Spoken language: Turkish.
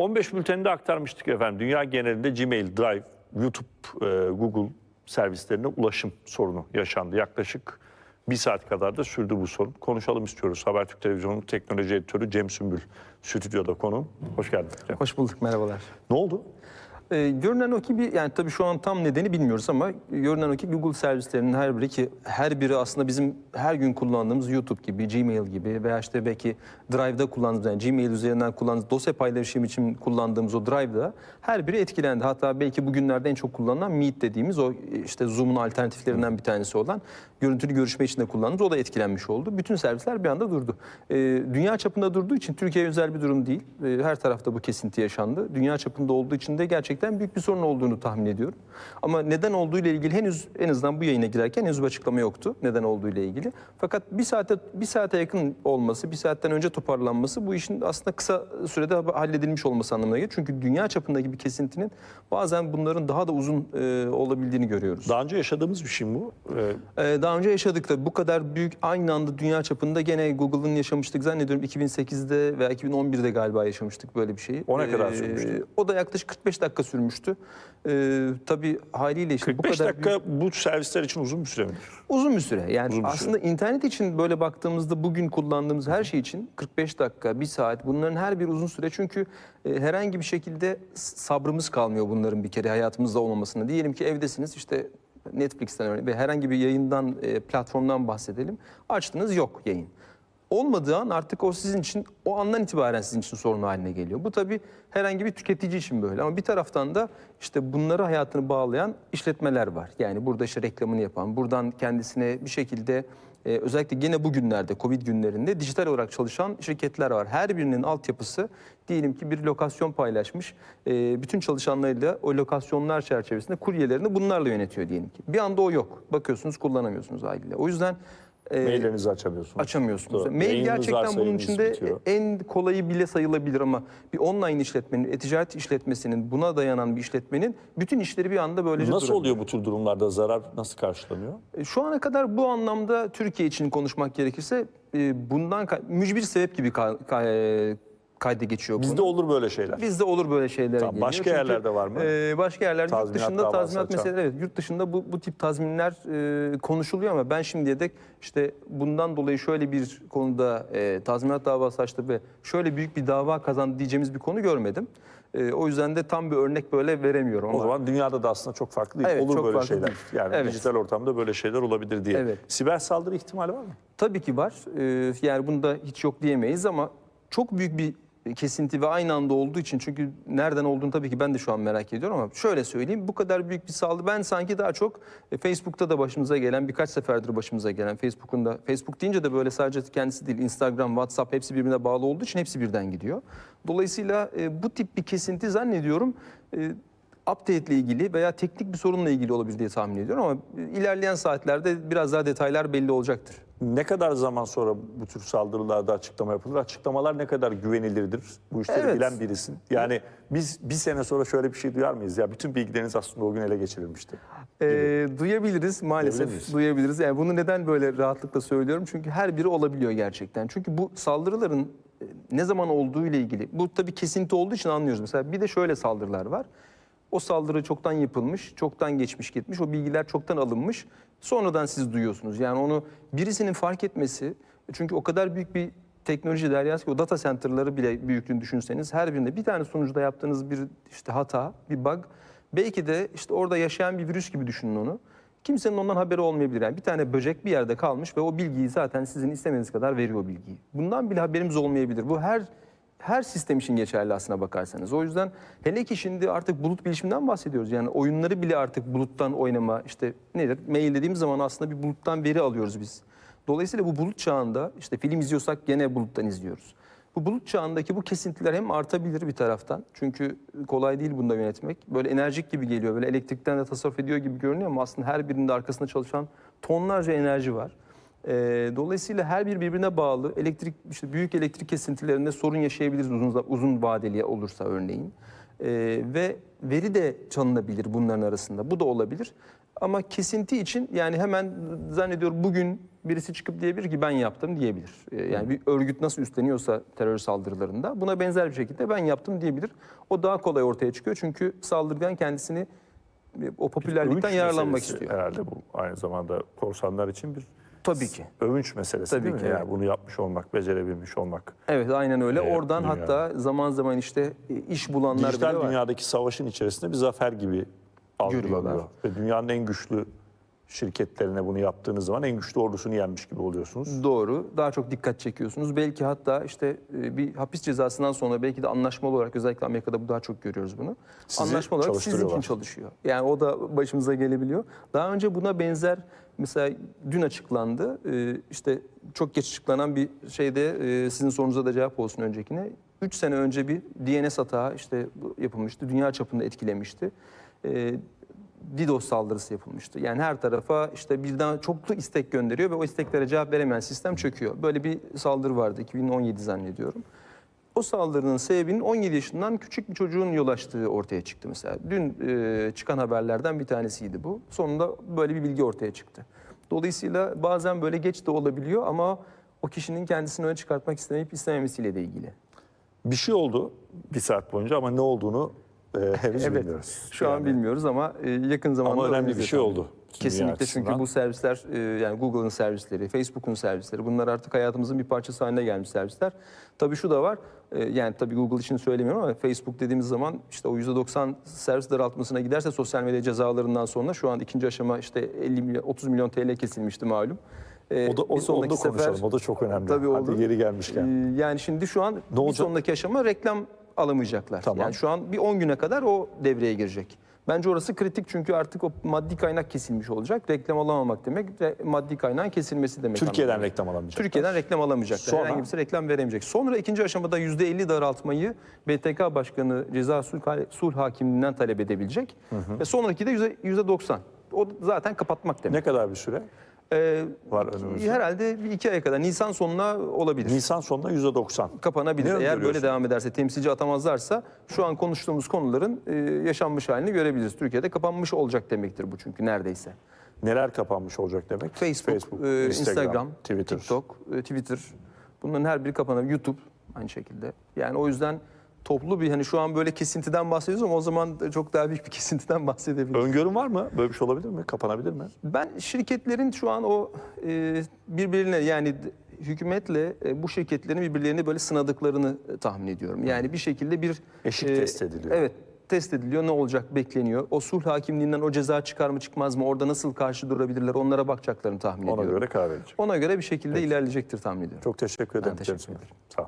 15 bülteninde aktarmıştık efendim. Dünya genelinde Gmail, Drive, YouTube, e, Google servislerine ulaşım sorunu yaşandı. Yaklaşık bir saat kadar da sürdü bu sorun. Konuşalım istiyoruz. Habertürk Televizyonu teknoloji editörü Cem Sümbül stüdyoda konuğum. Hoş geldin. Cem. Hoş bulduk, merhabalar. Ne oldu? Ee, görünen o ki bir, yani tabii şu an tam nedeni bilmiyoruz ama görünen o ki Google servislerinin her biri ki her biri aslında bizim her gün kullandığımız YouTube gibi, Gmail gibi veya işte belki Drive'da kullandığımız yani Gmail üzerinden kullandığımız dosya paylaşım için kullandığımız o Drive'da her biri etkilendi. Hatta belki bugünlerde en çok kullanılan Meet dediğimiz o işte Zoom'un alternatiflerinden bir tanesi olan görüntülü görüşme için de kullandığımız o da etkilenmiş oldu. Bütün servisler bir anda durdu. Ee, dünya çapında durduğu için Türkiye özel bir durum değil. Ee, her tarafta bu kesinti yaşandı. Dünya çapında olduğu için de gerçekten büyük bir sorun olduğunu tahmin ediyorum. Ama neden olduğu ile ilgili henüz en azından bu yayına girerken henüz bir açıklama yoktu. Neden olduğu ile ilgili. Fakat bir saate bir saate yakın olması, bir saatten önce toparlanması bu işin aslında kısa sürede halledilmiş olması anlamına geliyor. Çünkü dünya çapındaki bir kesintinin bazen bunların daha da uzun e, olabildiğini görüyoruz. Daha önce yaşadığımız bir şey mi bu? Ee, Ee, daha önce yaşadık da bu kadar büyük aynı anda dünya çapında gene Google'ın yaşamıştık zannediyorum 2008'de veya 2011'de galiba yaşamıştık böyle bir şeyi. O ne kadar sürmüştü? O da yaklaşık 45 dakika sürmüştü. Ee, tabii haliyle işte bu 45 kadar dakika büyük- bu servisler için uzun bir süre midir? uzun bir süre. Yani Uzun bir aslında internet için böyle baktığımızda bugün kullandığımız her şey için 45 dakika, 1 saat bunların her biri uzun süre. Çünkü e, herhangi bir şekilde sabrımız kalmıyor bunların bir kere hayatımızda olmamasına. Diyelim ki evdesiniz işte Netflix'ten örneğin ve herhangi bir yayından, e, platformdan bahsedelim. Açtınız yok yayın. Olmadığı an artık o sizin için, o andan itibaren sizin için sorun haline geliyor. Bu tabii herhangi bir tüketici için böyle. Ama bir taraftan da işte bunları hayatını bağlayan işletmeler var. Yani burada işte reklamını yapan, buradan kendisine bir şekilde e, özellikle gene bugünlerde, Covid günlerinde dijital olarak çalışan şirketler var. Her birinin altyapısı diyelim ki bir lokasyon paylaşmış. E, bütün çalışanlarıyla o lokasyonlar çerçevesinde kuryelerini bunlarla yönetiyor diyelim ki. Bir anda o yok. Bakıyorsunuz kullanamıyorsunuz haliyle. O yüzden e, Maillerinizi açamıyorsunuz. açamıyorsunuz. Doğru. Mail Yayınınız gerçekten varsa bunun yayınınız içinde bitiyor. en kolayı bile sayılabilir ama bir online işletmenin, e-ticaret işletmesinin, buna dayanan bir işletmenin bütün işleri bir anda böylece Nasıl durabiliyor. oluyor bu tür durumlarda? Zarar nasıl karşılanıyor? E, Şu ana kadar bu anlamda Türkiye için konuşmak gerekirse e, bundan mücbir sebep gibi ka- ka- kayda geçiyor Bizde konu. olur böyle şeyler. Bizde olur böyle şeyler Tamam, geliyor. başka Çünkü, yerlerde var mı? e, başka yerlerde yurt Tazminat dışında davası tazminat meseleleri evet yurt dışında bu, bu tip tazminler e, konuşuluyor ama ben şimdiye dek işte bundan dolayı şöyle bir konuda e, tazminat davası açtı ve şöyle büyük bir dava kazandı diyeceğimiz bir konu görmedim. E, o yüzden de tam bir örnek böyle veremiyorum O ama zaman dünyada da aslında çok farklı değil. Evet, olur çok böyle farklı şeyler. değil. Yani Evet. dijital ortamda böyle şeyler olabilir diye. Evet. Siber saldırı ihtimali var mı? Tabii ki var. Ee, yani bunda hiç yok diyemeyiz ama çok büyük bir kesinti ve aynı anda olduğu için çünkü nereden olduğunu tabii ki ben de şu an merak ediyorum ama şöyle söyleyeyim bu kadar büyük bir saldırı ben sanki daha çok e, Facebook'ta da başımıza gelen birkaç seferdir başımıza gelen Facebook'un da Facebook deyince de böyle sadece kendisi değil Instagram, WhatsApp hepsi birbirine bağlı olduğu için hepsi birden gidiyor. Dolayısıyla e, bu tip bir kesinti zannediyorum e, update ile ilgili veya teknik bir sorunla ilgili olabilir diye tahmin ediyorum ama e, ilerleyen saatlerde biraz daha detaylar belli olacaktır. Ne kadar zaman sonra bu tür saldırılarda açıklama yapılır? Açıklamalar ne kadar güvenilirdir? Bu işleri Evet. bilen birisin. Yani biz bir sene sonra şöyle bir şey duyar mıyız? Ya bütün bilgileriniz aslında o gün ele geçirilmişti. Ee, duyabiliriz maalesef Duyabilir miyiz? duyabiliriz. Yani bunu neden böyle rahatlıkla söylüyorum? Çünkü her biri olabiliyor gerçekten. Çünkü bu saldırıların e, ne zaman olduğu ile ilgili bu tabii kesinti olduğu için anlıyoruz. Mesela bir de şöyle saldırılar var. O saldırı çoktan yapılmış, çoktan geçmiş gitmiş. O bilgiler çoktan alınmış. Sonradan siz duyuyorsunuz. Yani onu birisinin fark etmesi çünkü o kadar büyük bir teknoloji deryası ki o data center'ları bile büyüklüğünü düşünseniz her birinde bir tane sunucuda yaptığınız bir işte hata, bir bug belki de işte orada yaşayan bir virüs gibi düşünün onu. Kimsenin ondan haberi olmayabilir. Yani bir tane böcek bir yerde kalmış ve o bilgiyi zaten sizin istemeniz kadar veriyor bilgiyi. Bundan bile haberimiz olmayabilir. Bu her her sistem için geçerli aslına bakarsanız. O yüzden hele ki şimdi artık bulut bilişiminden bahsediyoruz. Yani oyunları bile artık buluttan oynama işte nedir? Mail dediğimiz zaman aslında bir buluttan veri alıyoruz biz. Dolayısıyla bu bulut çağında işte film izliyorsak gene buluttan izliyoruz. Bu bulut çağındaki bu kesintiler hem artabilir bir taraftan. Çünkü kolay değil bunda yönetmek. Böyle enerjik gibi geliyor. Böyle elektrikten de tasarruf ediyor gibi görünüyor ama aslında her birinin de arkasında çalışan tonlarca enerji var. Ee, dolayısıyla her bir birbirine bağlı elektrik işte büyük elektrik kesintilerinde sorun yaşayabiliriz uzun uzun vadeli olursa örneğin. Ee, ve veri de çalınabilir bunların arasında. Bu da olabilir. Ama kesinti için yani hemen zannediyorum bugün birisi çıkıp diyebilir ki ben yaptım diyebilir. Ee, Yani bir örgüt nasıl üstleniyorsa terör saldırılarında buna benzer bir şekilde ben yaptım diyebilir. O daha kolay ortaya çıkıyor çünkü saldırgan kendisini e, o popülerlikten yararlanmak istiyor. Herhalde bu aynı zamanda korsanlar için bir Tabii ki. övünç meselesi Tabii değil ki, mi? Yani evet. bunu yapmış olmak, becerebilmiş olmak. Evet aynen öyle. Evet, Oradan dünya. hatta zaman zaman işte e, iş bulanlar Dijital bile var. dünyadaki savaşın içerisinde bir zafer gibi algılanıyor. Görüyorlar. Ve dünyanın en güçlü şirketlerine bunu yaptığınız zaman en güçlü ordusunu yenmiş gibi oluyorsunuz. Doğru. Daha çok dikkat çekiyorsunuz. Belki hatta işte e, bir hapis cezasından sonra belki de anlaşmalı olarak özellikle Amerika'da bu daha çok görüyoruz bunu. Sizi anlaşmalı olarak sizin için çalışıyor. Yani o da başımıza gelebiliyor. Daha önce buna benzer mesela dün açıklandı. E, işte çok geç açıklanan bir şeyde e, sizin sorunuza da cevap olsun öncekine. 3 sene önce bir DNS hata işte yapılmıştı. Dünya çapında etkilemişti. DDoS saldırısı yapılmıştı. Yani her tarafa işte birden çoklu istek gönderiyor ve o isteklere cevap veremeyen sistem çöküyor. Böyle bir saldırı vardı 2017 zannediyorum. O saldırının sebebinin 17 yaşından küçük bir çocuğun yol açtığı ortaya çıktı mesela. Dün e, çıkan haberlerden bir tanesiydi bu. Sonunda böyle bir bilgi ortaya çıktı. Dolayısıyla bazen böyle geç de olabiliyor ama o kişinin kendisini öne çıkartmak istemeyip istememesiyle de ilgili. Bir şey oldu bir saat boyunca ama ne olduğunu e, henüz Evet. bilmiyoruz. Şu an Yani. bilmiyoruz ama e, yakın zamanda Ama önemli bir şey oldu. Kesinlikle çünkü bu servisler e, yani Google'ın servisleri, Facebook'un servisleri bunlar artık hayatımızın bir parçası haline gelmiş servisler. Tabii şu da var. e, Yani tabii Google için söylemiyorum ama Facebook dediğimiz zaman işte o %90 servis daraltmasına giderse sosyal medya cezalarından sonra şu an ikinci aşama işte 50 milyon 30 milyon TL kesilmişti malum. E, O da, o, onu da sefer- konuşalım. O da çok önemli. Tabii Hadi geri gelmişken. ee, Yani şimdi şu an bir olacak? sonraki aşama reklam alamayacaklar. Tamam. Yani şu an bir 10 güne kadar o devreye girecek. Bence orası kritik çünkü artık o maddi kaynak kesilmiş olacak. Reklam alamamak demek re- maddi kaynağın kesilmesi demek. Türkiye'den anlamına reklam alamayacak. Türkiye'den reklam alamayacaklar. Sonra? Herhangi birisi reklam veremeyecek. Sonra ikinci aşamada %50 daraltmayı BTK Başkanı Ceza Sulh, Sulh Hakimliğinden talep edebilecek. Ve sonraki de yüzde- %90. O zaten kapatmak demek. Ne kadar bir süre Ee, var önümüzde? herhalde bir iki aya kadar Nisan sonuna olabilir Nisan sonunda %90. kapanabilir. Ne Eğer böyle devam ederse, temsilci atamazlarsa şu an konuştuğumuz konuların e, yaşanmış halini görebiliriz. Türkiye'de kapanmış olacak demektir bu çünkü neredeyse. Neler kapanmış olacak demek? Facebook, e, Instagram, Twitter. TikTok, e, Twitter bunların her biri kapanabilir. YouTube aynı şekilde. Yani o yüzden toplu bir hani şu an böyle kesintiden bahsediyoruz ama o zaman çok daha büyük bir kesintiden bahsedebiliriz. Öngörün var mı? Böyle bir şey olabilir mi? Kapanabilir mi? Ben şirketlerin şu an o e, birbirine yani hükümetle e, bu şirketlerin birbirlerini böyle sınadıklarını e, tahmin ediyorum. Yani bir şekilde bir Eşik e, test ediliyor. Evet test ediliyor. Ne olacak bekleniyor. O sulh hakimliğinden o ceza çıkar mı çıkmaz mı? Orada nasıl karşı durabilirler? Onlara bakacaklarını tahmin Ona ediyorum. göre karar verecek. Ona göre bir şekilde ilerleyecektir tahmin ediyorum. Çok teşekkür ederim. teşekkür Cem Sunay. ederim. Sağ ol.